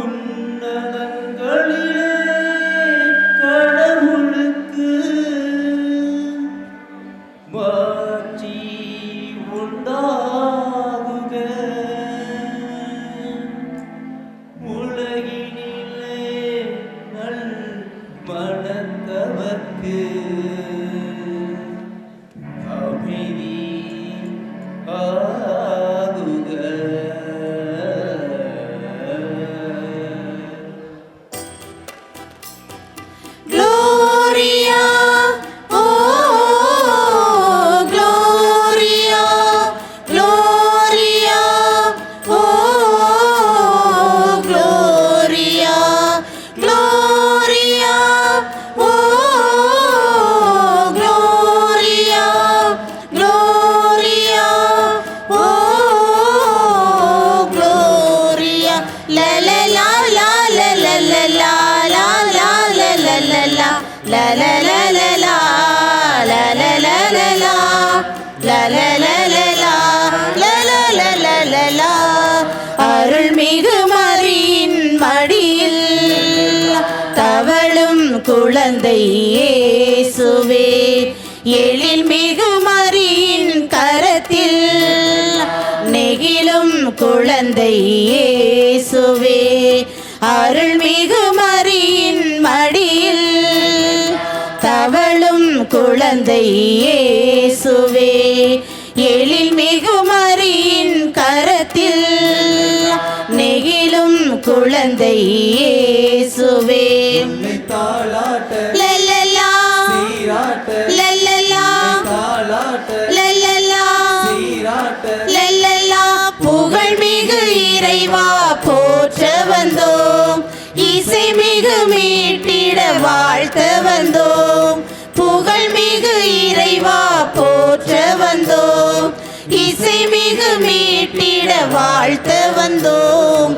உன்னதங்களிலே மெய்குமரியின் மடியில் தவழும் குழந்தை இயேசுவே. எழில் மிகுமரியின் கரத்தில் நெகிழும் குழந்தை இயேசுவே. அருள் மிகுமரியின் மடியில் தவளும் குழந்தை இயேசுவே. எழில் மிகுமரியின் கரத்தில் குழந்தை இயேசுவே லல்லலா லல்லலா லல்லலா லல்லலா புகழ்மிகு இறைவா போற்ற வந்தோம். இசை மிகு மீட்டிட வாழ்த்த வந்தோம். புகழ்மிகு இறைவா போற்ற வந்தோம். இசை மிகு மீட்டிட வாழ்த்த வந்தோம்.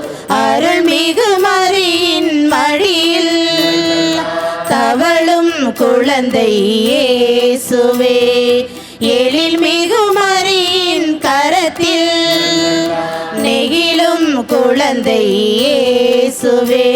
குழந்தை இயேசுவே எழில் மிகு மரியின் கரத்தில் நெகிழும் குழந்தை இயேசுவே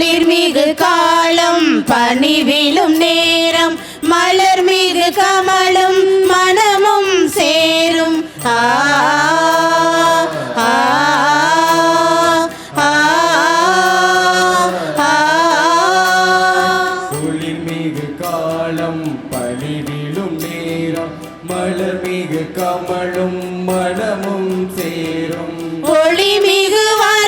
குளிர் மீது காலம் பனி விழும் நேரம். மலர் மீது கமலும் மனமும் சேரும். ஆ மலர் மிகு கமலும் மனமும் சேரும். ஒளி மிகுவாய்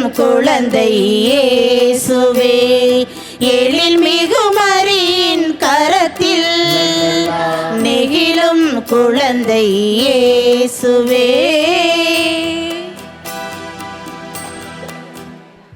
தவழும் குழந்தை இயேசுவே எழில் மிகுமரியின் கரத்தில் நெகிழும் குழந்தை இயேசுவே